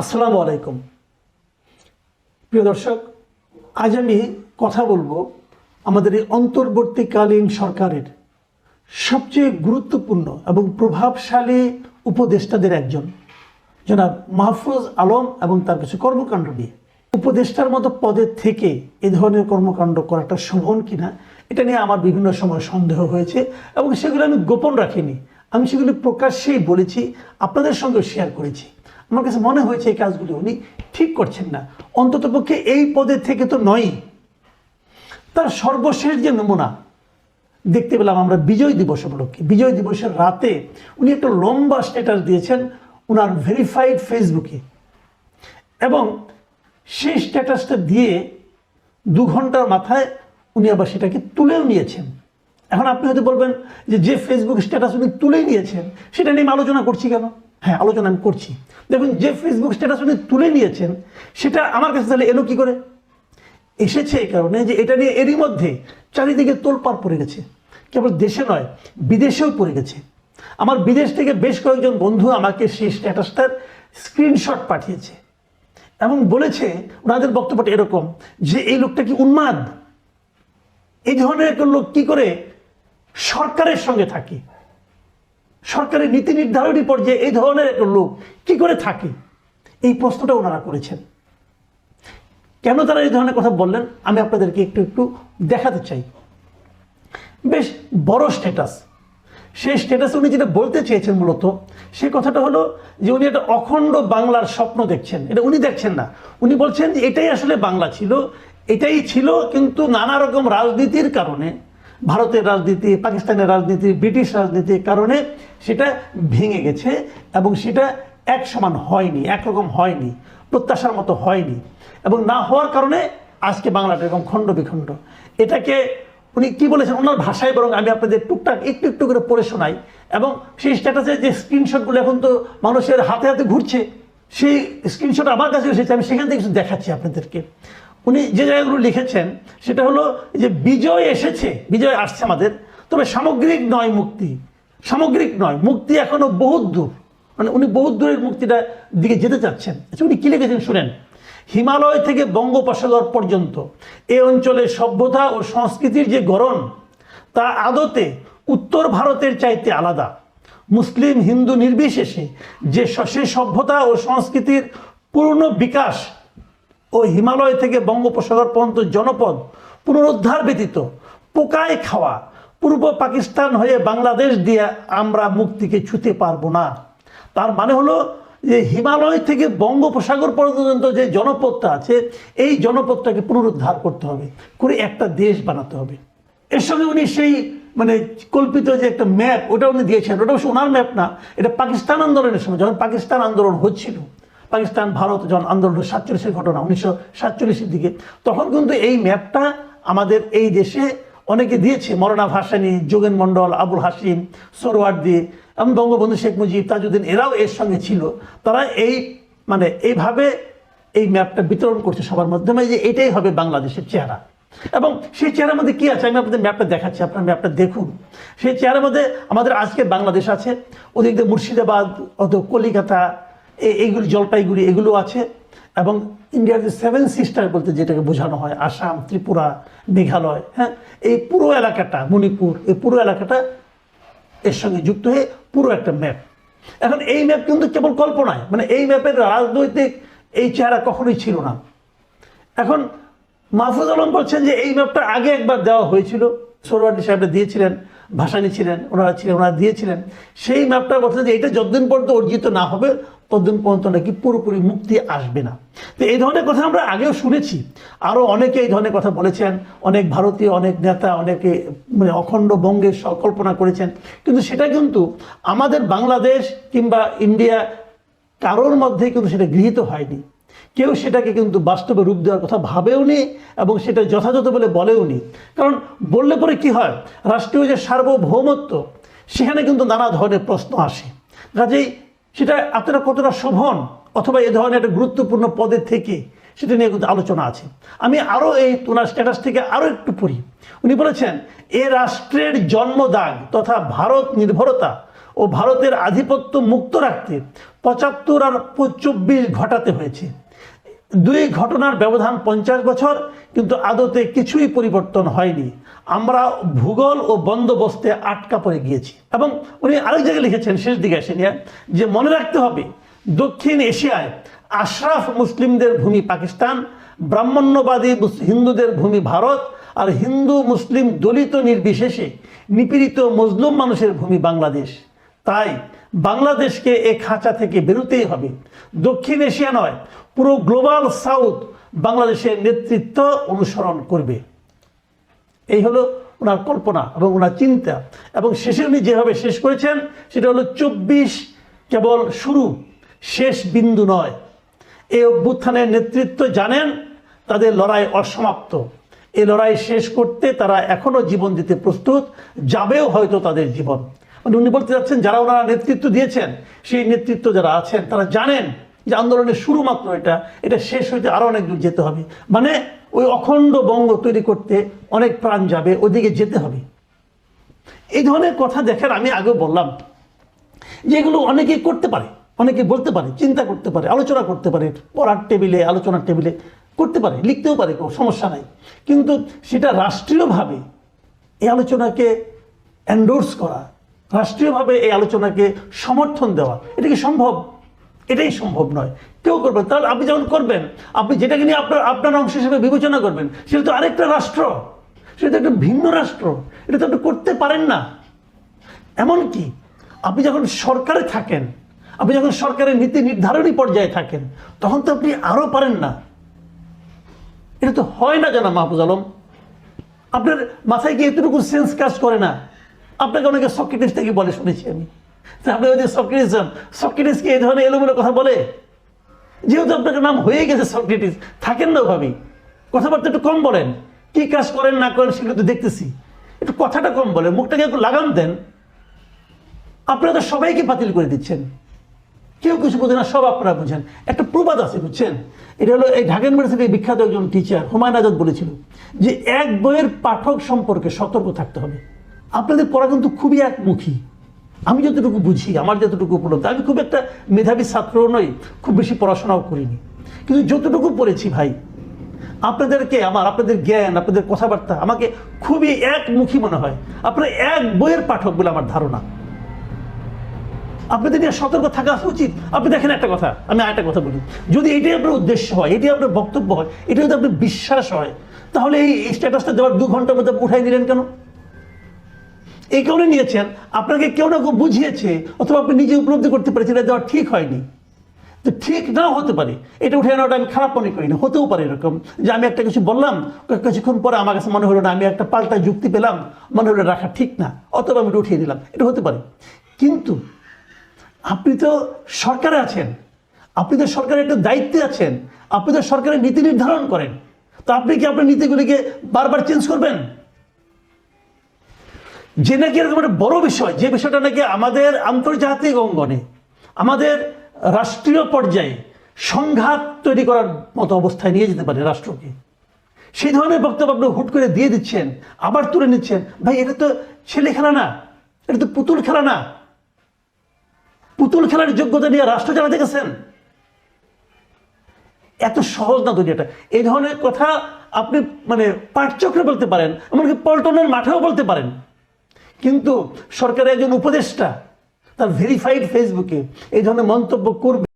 আসসালামু আলাইকুম। প্রিয় দর্শক, আজ আমি কথা বলব আমাদের এই অন্তর্বর্তীকালীন সরকারের সবচেয়ে গুরুত্বপূর্ণ এবং প্রভাবশালী উপদেষ্টাদের একজন, জনাব মাহফুজ আলম এবং তার কিছু কর্মকাণ্ড নিয়ে। উপদেষ্টার মতো পদের থেকে এ ধরনের কর্মকাণ্ড করাটা শোভন কিনা, এটা নিয়ে আমার বিভিন্ন সময় সন্দেহ হয়েছে এবং সেগুলো আমি গোপন রাখিনি। আমি সেগুলি প্রকাশ্যেই বলেছি, আপনাদের সঙ্গে শেয়ার করেছি। আমার কাছে মনে হয়েছে এই কাজগুলি উনি ঠিক করছেন না। অন্ততপক্ষে এই পদের থেকে তো নয়ই। তার সর্বশেষ যে নমুনা, দেখতে পেলাম আমরা বিজয় দিবস উপলক্ষে। বিজয় দিবসের রাতে উনি একটা লম্বা স্ট্যাটাস দিয়েছেন ওনার ভেরিফাইড ফেসবুকে এবং সেই স্ট্যাটাসটা দিয়ে দু ঘণ্টার মাথায় উনি আবার সেটাকে তুলেও নিয়েছেন। এখন আপনি হয়তো বলবেন যে যে ফেসবুক স্ট্যাটাস উনি তুলে নিয়েছেন, সেটা নিয়ে আলোচনা করছি কেন? হ্যাঁ আলোচনা আমি করছি। দেখুন, যে ফেসবুক স্ট্যাটাস উনি তুলে নিয়েছেন, সেটা আমার কাছে তাহলে এলো কি করে? এসেছে এই কারণে যে এটা নিয়ে এরই মধ্যে চারিদিকে তোলপাড় পড়ে গেছে। কেবল দেশে নয়, বিদেশেও পড়ে গেছে। আমার বিদেশ থেকে বেশ কয়েকজন বন্ধু আমাকে সেই স্ট্যাটাসটার স্ক্রিনশট পাঠিয়েছে এবং বলেছে, ওনাদের বক্তব্যটা এরকম যে, এই লোকটা কি উন্মাদ? এই ধরনের একটা লোক কি করে সরকারের সঙ্গে থাকে? সরকারের নীতি নির্ধারণী পর্যায়ে এই ধরনের একটা লোক কি করে থাকে? এই প্রশ্নটা ওনারা করেছেন। কেন তারা এই ধরনের কথা বললেন? আমি আপনাদেরকে একটু একটু দেখাতে চাই। বেশ বড় স্ট্যাটাস সেই স্ট্যাটাসে উনি যেটা বলতে চেয়েছেন মূলত সেই কথাটা হলো যে উনি একটা অখণ্ড বাংলার স্বপ্ন দেখছেন। এটা উনি দেখছেন না। উনি বলছেন যে এটাই আসলে বাংলা ছিল, এটাই ছিল কিন্তু নানা রকম রাজনীতির কারণে ভারতের রাজনীতি, পাকিস্তানের রাজনীতি, ব্রিটিশ রাজনীতির কারণে সেটা ভেঙে গেছে এবং সেটা এক সমান হয়নি একরকম হয়নি, প্রত্যাশার মতো হয়নি এবং না হওয়ার কারণে আজকে বাংলাটা এরকম খণ্ড বিখণ্ড। এটাকে উনি কি বলেছেন? ওনার ভাষায় বরং আমি আপনাদের টুকটাক একটু একটু করে পড়ে শোনাই এবং সেই স্ট্যাটাসে যে স্ক্রিনশটগুলো এখন তো মানুষের হাতে হাতে ঘুরছে, সেই স্ক্রিনশট আমার কাছে এসেছে, আমি সেখান থেকে কিছু দেখাচ্ছি আপনাদেরকে। উনি যে জায়গাগুলো লিখেছেন, সেটা হলো যে বিজয় এসেছে, বিজয় আসছে আমাদের, তবে সামগ্রিক নয় মুক্তি। সামগ্রিক নয়, মুক্তি এখনও বহুত দূর। মানে উনি বহুত দূরের মুক্তিটা দিকে যেতে চাচ্ছেন। আচ্ছা উনি কি লিখেছেন শুনেন? হিমালয় থেকে বঙ্গোপসাগর পর্যন্ত, এ অঞ্চলের সভ্যতা ও সংস্কৃতির যে গড়ন, তা আদতে উত্তর ভারতের চাইতে আলাদা। মুসলিম হিন্দু নির্বিশেষে যে সে সভ্যতা ও সংস্কৃতির পূর্ণ বিকাশ ও হিমালয় থেকে বঙ্গোপসাগর পর্যন্ত জনপদ পুনরুদ্ধার ব্যতীত পোকায় খাওয়া, পূর্ব পাকিস্তান হয়ে বাংলাদেশ দিয়ে আমরা মুক্তিকে ছুতে পারব না। তার মানে হলো যে হিমালয় থেকে বঙ্গোপসাগর পর্যন্ত যে জনপদটা আছে, এই জনপদটাকে পুনরুদ্ধার করতে হবে, করে একটা দেশ বানাতে হবে। এর সঙ্গে উনি সেই মানে কল্পিত যে একটা ম্যাপ ওটা উনি দিয়েছেন। ওটা অবশ্য ওনার ম্যাপ না, এটা পাকিস্তান আন্দোলনের সময়, যখন পাকিস্তান আন্দোলন হচ্ছিল। পাকিস্তান, ভারত যখন আন্দোলন, সাতচল্লিশের ঘটনা, উনিশশো সাতচল্লিশের দিকে, তখন কিন্তু এই ম্যাপটা আমাদের এই দেশে অনেকে দিয়েছে। মরনা ভাসানী, যোগেন মণ্ডল, আবুল হাসিম সরোয়ার্দি এবং বঙ্গবন্ধু শেখ মুজিব, তাজউদ্দিন, এরাও এর সঙ্গে ছিল। তারা এই মানে এইভাবে এই ম্যাপটা বিতরণ করছে সবার মাধ্যমে যে এটাই হবে বাংলাদেশের চেহারা। এবং সেই চেহারার মধ্যে কি আছে? আমি আপনাদের ম্যাপটা দেখাচ্ছি, আপনার ম্যাপটা দেখুন। সেই চেহারার মধ্যে আমাদের আজকে বাংলাদেশ আছে, ওদিক দিয়ে মুর্শিদাবাদ, অত কলিকাতা এইগুলি জলপাইগুড়ি, এগুলো আছে এবং ইন্ডিয়ার যে সেভেন সিস্টার বলতে যেটাকে বোঝানো হয়, আসাম, ত্রিপুরা, মেঘালয় হ্যাঁ? এই পুরো এলাকাটা, মণিপুর, এই পুরো এলাকাটা এর সঙ্গে যুক্ত হয়ে পুরো একটা ম্যাপ এখন এই ম্যাপ কিন্তু কেবল কল্পনায় মানে এই ম্যাপের রাজনৈতিক এই চেহারা কখনোই ছিল না। এখন মাহফুজ আলম বলছেন যে এই ম্যাপটা আগে একবার দেওয়া হয়েছিল সোরওয়ার্ডি সাহেবরা দিয়েছিলেন। ভাসানি ছিলেন, ওনারা ছিলেন, ওনারা দিয়েছিলেন। সেই ম্যাপটা বলছেন যে এটা যতদিন পর্যন্ত অর্জিত না হবে, ততদিন পর্যন্ত নাকি পুরোপুরি মুক্তি আসবে না। তো এই ধরনের কথা আমরা আগেও শুনেছি। আরও অনেকে এই ধরনের কথা বলেছেন। অনেক ভারতীয়, অনেক নেতা, অনেকে মানে অখণ্ড বঙ্গের কল্পনা করেছেন। কিন্তু সেটা কিন্তু আমাদের বাংলাদেশ কিংবা ইন্ডিয়া কারোর মধ্যে কিন্তু সেটা গৃহীত হয়নি। কেউ সেটাকে কিন্তু বাস্তবে রূপ দেওয়ার কথা ভাবেও নি এবং সেটা যথাযথ বলে বলেও নি। কারণ বললে পরে কি হয়? রাষ্ট্রীয় যে সার্বভৌমত্ব, সেখানে কিন্তু নানা ধরনের প্রশ্ন আসে। কাজেই সেটা আপনারা কতটা শোভন অথবা এ ধরনের একটা গুরুত্বপূর্ণ পদের থেকে সেটা নিয়ে কিন্তু আলোচনা আছে। আমি আরও এই ওনার স্ট্যাটাস থেকে আরও একটু পড়ি। উনি বলেছেন, এ রাষ্ট্রের জন্মদাগ তথা ভারত নির্ভরতা ও ভারতের আধিপত্য মুক্ত রাখতে পঁচাত্তর আর চব্বিশ ঘটাতে হয়েছে। দুই ঘটনার ব্যবধান পঞ্চাশ বছর, কিন্তু আদতে কিছুই পরিবর্তন হয়নি। আমরা ভূগোল ও বন্দোবস্তে আটকা পড়ে গিয়েছি। এবং উনি আরেক জায়গায় লিখেছেন, শেষ দিকে নিয়ে যে মনে রাখতে হবে, দক্ষিণ এশিয়ায় আশরাফ মুসলিমদের ভূমি পাকিস্তান, ব্রাহ্মণ্যবাদী হিন্দুদের ভূমি ভারত, আর হিন্দু মুসলিম দলিত নির্বিশেষে নিপীড়িত মজলুম মানুষের ভূমি বাংলাদেশ। তাই বাংলাদেশকে এ খাঁচা থেকে বেরোতেই হবে। দক্ষিণ এশিয়া নয়, পুরো গ্লোবাল সাউথ বাংলাদেশের নেতৃত্ব অনুসরণ করবে। এই হলো ওনার কল্পনা এবং ওনার চিন্তা। এবং শেষে উনি যেভাবে শেষ করেছেন, সেটা হলো চব্বিশ কেবল শুরু, শেষ বিন্দু নয়। এই অভ্যুত্থানের নেতৃত্ব জানেন, তাদের লড়াই অসমাপ্ত। এই লড়াই শেষ করতে তারা এখনও জীবন দিতে প্রস্তুত, যাবেও হয়তো তাদের জীবন। মানে উনি বলতে চাচ্ছেন যারা ওনারা নেতৃত্ব দিয়েছেন, সেই নেতৃত্ব যারা আছেন, তারা জানেন যে আন্দোলনের শুরু মাত্র এটা এটা শেষ হইতে আরও অনেক দূর যেতে হবে। মানে ওই অখণ্ড বঙ্গ তৈরি করতে অনেক প্রাণ যাবে, ওদিকে যেতে হবে। এই ধরনের কথা দেখেন আমি আগে বললাম যে এগুলো অনেকেই করতে পারে অনেকে বলতে পারে, চিন্তা করতে পারে, আলোচনা করতে পারে, পড়ার টেবিলে, আলোচনার টেবিলে করতে পারে, লিখতেও পারে, কোনো সমস্যা নাই। কিন্তু সেটা রাষ্ট্রীয়ভাবে এই আলোচনাকে এন্ডোর্স করা রাষ্ট্রীয়ভাবে এই আলোচনাকে সমর্থন দেওয়া, এটা কি সম্ভব? এটাই সম্ভব নয়। কেউ করবে না। তাহলে আপনি যখন করবেন, আপনি যেটাকে নিয়ে আপনার আপনার অংশ হিসেবে বিবেচনা করবেন, সেটা তো আরেকটা রাষ্ট্র। সেটা একটা ভিন্ন রাষ্ট্র। এটা তো আপনি করতে পারেন না। এমনকি আপনি যখন সরকারে থাকেন, আপনি যখন সরকারের নীতি নির্ধারণী পর্যায়ে থাকেন, তখন তো আপনি আরও পারেন না। এটা তো হয় না জানা মাহফুজ আলম। আপনার মাথায় কি এতটুকু সেন্স কাজ করে না? আপনাকে অনেকে সক্রেটিস থেকে বলে শুনেছি আমি। আপনি ওই যে সক্রেটিজম সক্রেটিস কি এই ধরনের এলোমেলো কথা বলে? যেহেতু আপনার নাম হয়ে গেছে সক্রেটিস, থাকেন না ওভাবেই। কথাবার্তা একটু কম বলেন। কি কাজ করেন, না করেন সেগুলো তো দেখতেছি। একটু কথাটা কম বলেন, মুখটাকে একটু লাগাম দেন। আপনারা তো সবাইকে বাতিল করে দিচ্ছেন। কেউ কিছু বোঝে না, সব আপনারা বুঝেন। একটা প্রবাদ আছে, বুঝছেন? এটা হলো এই ঢাকা ইউনিভার্সিটির বিখ্যাত একজন টিচার হুমায়ুন আজাদ বলেছিল যে, এক বইয়ের পাঠক সম্পর্কে সতর্ক থাকতে হবে। আপনাদের পড়া কিন্তু খুবই একমুখী। আমি যতটুকু বুঝি, আমার যতটুকু উপলব্ধ, আমি খুব একটা মেধাবী ছাত্রও নই, খুব বেশি পড়াশোনাও করিনি। কিন্তু যতটুকু পড়েছি ভাই, আপনাদেরকে আমার, আপনাদের জ্ঞান, আপনাদের কথাবার্তা আমাকে খুবই একমুখী মনে হয়। আপনারা এক বইয়ের পাঠক বলে আমার ধারণা। আপনাদের নিয়ে সতর্ক থাকা উচিত। আপনি দেখেন একটা কথা, আমি আরেকটা কথা বলি। যদি এটাই আপনার উদ্দেশ্য হয়, এটাই আপনার বক্তব্য হয় এটা যদি আপনার বিশ্বাস হয়, তাহলে এই স্ট্যাটাসটা দেওয়ার দু ঘণ্টার মধ্যে উঠাই দিলেন কেন? এই কারণে নিয়েছেন। আপনাকে কেউ না কেউ বুঝিয়েছে, অথবা আপনি নিজে উপলব্ধি করতে পেরেছেন, এটা দেওয়া ঠিক হয়নি। তো ঠিক নাও হতে পারে। এটা উঠে নেওয়াটা আমি খারাপ মনে করি না, হতেও পারে এরকম যে আমি একটা কিছু বললাম কিছুক্ষণ পরে আমার কাছে মনে হলো না, আমি একটা পাল্টা যুক্তি পেলাম, মনে হলো রাখা ঠিক না, অথবা আমি উঠিয়ে দিলাম, এটা হতে পারে। কিন্তু আপনি তো সরকারে আছেন, আপনি তো সরকারের একটা দায়িত্বে আছেন, আপনি তো সরকারের নীতি নির্ধারণ করেন। তো আপনি কি আপনার নীতিগুলিকে বারবার চেঞ্জ করবেন? যে নাকি এরকম একটা বড় বিষয়, যে বিষয়টা নাকি আমাদের আন্তর্জাতিক অঙ্গনে, আমাদের রাষ্ট্রীয় পর্যায়ে সংঘাত তৈরি করার মতো অবস্থায় নিয়ে যেতে পারে রাষ্ট্রকে। সেই ধরনের বক্তব্য আপনি হুট করে দিয়ে দিচ্ছেন, আবার তুলে নিচ্ছেন, ভাই এটা তো ছেলে খেলা না, এটা তো পুতুল খেলা না। পুতুল খেলার যোগ্যতা নিয়ে রাষ্ট্র চালাতে গেছেন। এত সহজ না দুনিয়াটা। এই ধরনের কথা আপনি মানে পাঠচক্রে বলতে পারেন, এমনকি পল্টনের মাঠেও বলতে পারেন। কিন্তু সরকারের একজন উপদেষ্টা তার ভেরিফাইড ফেসবুকে এই ধরনের মন্তব্য করবে।